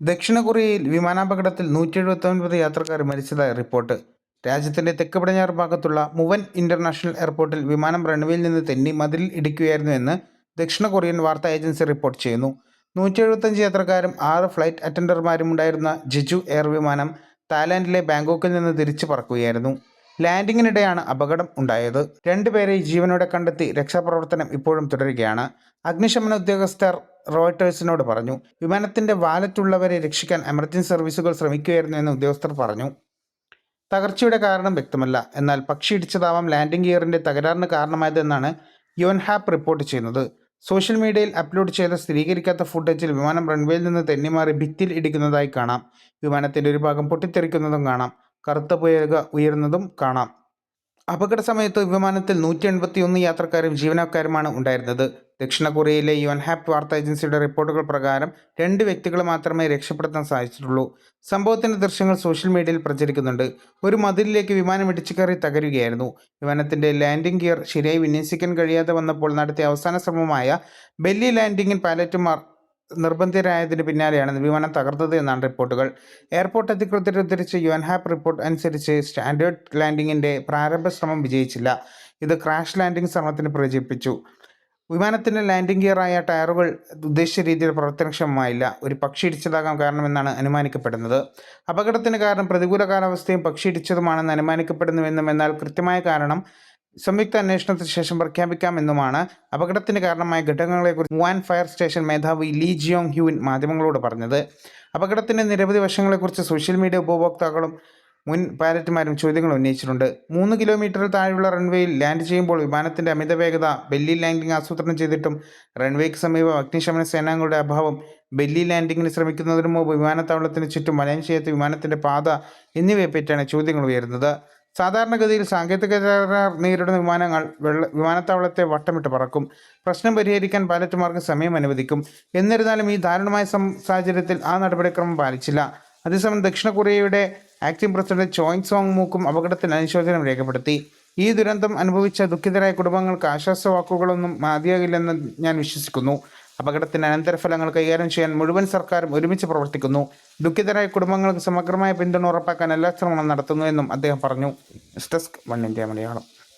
ദക്ഷിണ കൊറിയയിൽ വിമാനാപകടത്തിൽ നൂറ്റി എഴുപത്തൊൻപത് യാത്രക്കാർ മരിച്ചതായി റിപ്പോർട്ട്. രാജ്യത്തിന്റെ തെക്ക് പടിഞ്ഞാറ് ഭാഗത്തുള്ള മുവൻ ഇന്റർനാഷണൽ എയർപോർട്ടിൽ വിമാനം റൺവേയിൽ നിന്ന് തെന്നി മതിലിൽ ഇടിക്കുകയായിരുന്നുവെന്ന് ദക്ഷിണ കൊറിയൻ വാർത്താ ഏജൻസി റിപ്പോർട്ട് ചെയ്യുന്നു. നൂറ്റി എഴുപത്തഞ്ച് യാത്രക്കാരും ആറ് ഫ്ലൈറ്റ് അറ്റൻഡർമാരും ഉണ്ടായിരുന്ന ജിജു എയർ വിമാനം തായ്ലാൻഡിലെ ബാങ്കോക്കിൽ നിന്ന് തിരിച്ചു പറക്കുകയായിരുന്നു. ലാൻഡിങ്ങിനിടെയാണ് അപകടം ഉണ്ടായത്. രണ്ടുപേരെ ജീവനോടെ കണ്ടെത്തി രക്ഷാപ്രവർത്തനം ഇപ്പോഴും തുടരുകയാണ്. അഗ്നിശമന ഉദ്യോഗസ്ഥർ റോയിട്ടേഴ്സിനോട് പറഞ്ഞു വിമാനത്തിന്റെ വാലറ്റുള്ളവരെ രക്ഷിക്കാൻ എമർജൻസി സർവീസുകൾ ശ്രമിക്കുകയായിരുന്നു എന്ന് ഉദ്യോഗസ്ഥർ പറഞ്ഞു. തകർച്ചയുടെ കാരണം വ്യക്തമല്ല. എന്നാൽ പക്ഷി ഇടിച്ചതാവാം ലാൻഡിംഗ് ഗിയറിന്റെ തകരാറിന് കാരണമായതെന്നാണ് യോൻഹാപ്പ് റിപ്പോർട്ട് ചെയ്യുന്നത്. സോഷ്യൽ മീഡിയയിൽ അപ്ലോഡ് ചെയ്ത സ്ഥിരീകരിക്കാത്ത ഫുട്ടേജിൽ വിമാനം റൺവേയിൽ നിന്ന് തെന്നിമാറി ഭിത്തിയിൽ ഇടിക്കുന്നതായി കാണാം. വിമാനത്തിന്റെ ഒരു ഭാഗം പൊട്ടിത്തെറിക്കുന്നതും കാണാം. കറുത്ത പുയക ഉയരുന്നതും കാണാം. അപകട സമയത്ത് വിമാനത്തിൽ നൂറ്റി എൺപത്തി ഒന്ന് യാത്രക്കാരും ജീവനക്കാരുമാണ് ഉണ്ടായിരുന്നത്. ദക്ഷിണ കൊറിയയിലെ യുവൻഹാപ്പ് വാർത്താ ഏജൻസിയുടെ റിപ്പോർട്ടുകൾ പ്രകാരം രണ്ട് വ്യക്തികൾ മാത്രമേ രക്ഷപ്പെടുത്താൻ സാധിച്ചിട്ടുള്ളൂ. സംഭവത്തിന്റെ ദൃശ്യങ്ങൾ സോഷ്യൽ മീഡിയയിൽ പ്രചരിക്കുന്നുണ്ട്. ഒരു മതിലിലേക്ക് വിമാനം ഇടിച്ചു കയറി തകരുകയായിരുന്നു. വിമാനത്തിന്റെ ലാൻഡിംഗ് ഗിയർ ശരിയായി വിന്യസിക്കാൻ കഴിയാതെ വന്നപ്പോൾ നടത്തിയ അവസാന ശ്രമമായ ബെല്ലി ലാൻഡിംഗിൽ പൈലറ്റുമാർ നിർബന്ധിതരായതിന് പിന്നാലെയാണ് വിമാനം തകർത്തത് എന്നാണ് റിപ്പോർട്ടുകൾ. എയർപോർട്ട് അധികൃതർ ഉദ്ധരിച്ച യുഎൻഹാപ്പ് റിപ്പോർട്ട് അനുസരിച്ച് സ്റ്റാൻഡേർഡ് ലാൻഡിങ്ങിന്റെ പ്രാരംഭ ശ്രമം വിജയിച്ചില്ല. ഇത് ക്രാഷ് ലാൻഡിംഗ് ശ്രമത്തിന് പ്രചരിപ്പിച്ചു. വിമാനത്തിന്റെ ലാൻഡിംഗ് ഗിയറായ ടയറുകൾ ഉദ്ദേശിച്ച രീതിയിൽ പ്രവർത്തനക്ഷമമായില്ല. ഒരു പക്ഷി ഇടിച്ചതാകാൻ കാരണമെന്നാണ് അനുമാനിക്കപ്പെടുന്നത്. അപകടത്തിന് കാരണം പ്രതികൂല കാലാവസ്ഥയും പക്ഷി ഇടിച്ചതുമാണെന്ന് അനുമാനിക്കപ്പെടുന്നുവെന്നും എന്നാൽ കൃത്യമായ കാരണം സംയുക്ത അന്വേഷണത്തിന് ശേഷം പ്രഖ്യാപിക്കാമെന്നുമാണ് അപകടത്തിന് കാരണമായ ഘടകങ്ങളെക്കുറിച്ച് മുവാൻ ഫയർ സ്റ്റേഷൻ മേധാവി ലീ ജിയോങ് ഹ്യൂൻ മാധ്യമങ്ങളോട് പറഞ്ഞത്. അപകടത്തിന്റെ നിരവധി വശങ്ങളെക്കുറിച്ച് സോഷ്യൽ മീഡിയ ഉപഭോക്താക്കളും മുൻ പൈലറ്റുമാരും ചോദ്യങ്ങൾ ഉന്നയിച്ചിട്ടുണ്ട്. മൂന്ന് കിലോമീറ്റർ താഴെയുള്ള റൺവേയിൽ ലാൻഡ് ചെയ്യുമ്പോൾ വിമാനത്തിന്റെ അമിത വേഗത ബെല്ലി ലാൻഡിംഗ് ആസൂത്രണം ചെയ്തിട്ടും റൺവേക്ക് സമീപം അഗ്നിശമന സേനാംഗങ്ങളുടെ അഭാവം ബെല്ലി ലാൻഡിങ്ങിന് ശ്രമിക്കുന്നതിന് മുമ്പ് വിമാനത്താവളത്തിന് ചുറ്റും വലയം ചെയ്യാത്ത വിമാനത്തിന്റെ പാത എന്നിവയെപ്പറ്റിയാണ് ചോദ്യങ്ങൾ ഉയരുന്നത്. സാധാരണഗതിയിൽ സാങ്കേതിക നേരിടുന്ന വിമാനങ്ങൾ വെള്ള വിമാനത്താവളത്തെ വട്ടമിട്ട് പറക്കും. പ്രശ്നം പരിഹരിക്കാൻ പൈലറ്റുമാർക്ക് സമയം അനുവദിക്കും. എന്നിരുന്നാലും ഈ ദാരുണമായ സാഹചര്യത്തിൽ ആ നടപടിക്രമം പാലിച്ചില്ല. അതേസമയം ദക്ഷിണ കൊറിയയുടെ ആക്ടിംഗ് പ്രസിഡന്റ് ചോയിങ് സോങ് മൂക്കും അപകടത്തിൽ അനുശോചനം രേഖപ്പെടുത്തി. ഈ ദുരന്തം അനുഭവിച്ച ദുഃഖിതരായ കുടുംബങ്ങൾക്ക് ആശ്വാസവാക്കുകളൊന്നും മതിയാകില്ലെന്ന് ഞാൻ വിശ്വസിക്കുന്നു. അപകടത്തിന്റെ അനന്തരഫലങ്ങൾ കൈകാര്യം ചെയ്യാൻ മുഴുവൻ സർക്കാരും ഒരുമിച്ച് പ്രവർത്തിക്കുന്നു. ദുഃഖിതരായ കുടുംബങ്ങൾക്ക് സമഗ്രമായ പിന്തുണ ഉറപ്പാക്കാൻ എല്ലാ ശ്രമങ്ങളും നടത്തുന്നുവെന്നും അദ്ദേഹം പറഞ്ഞു. Desk one India Malayalam.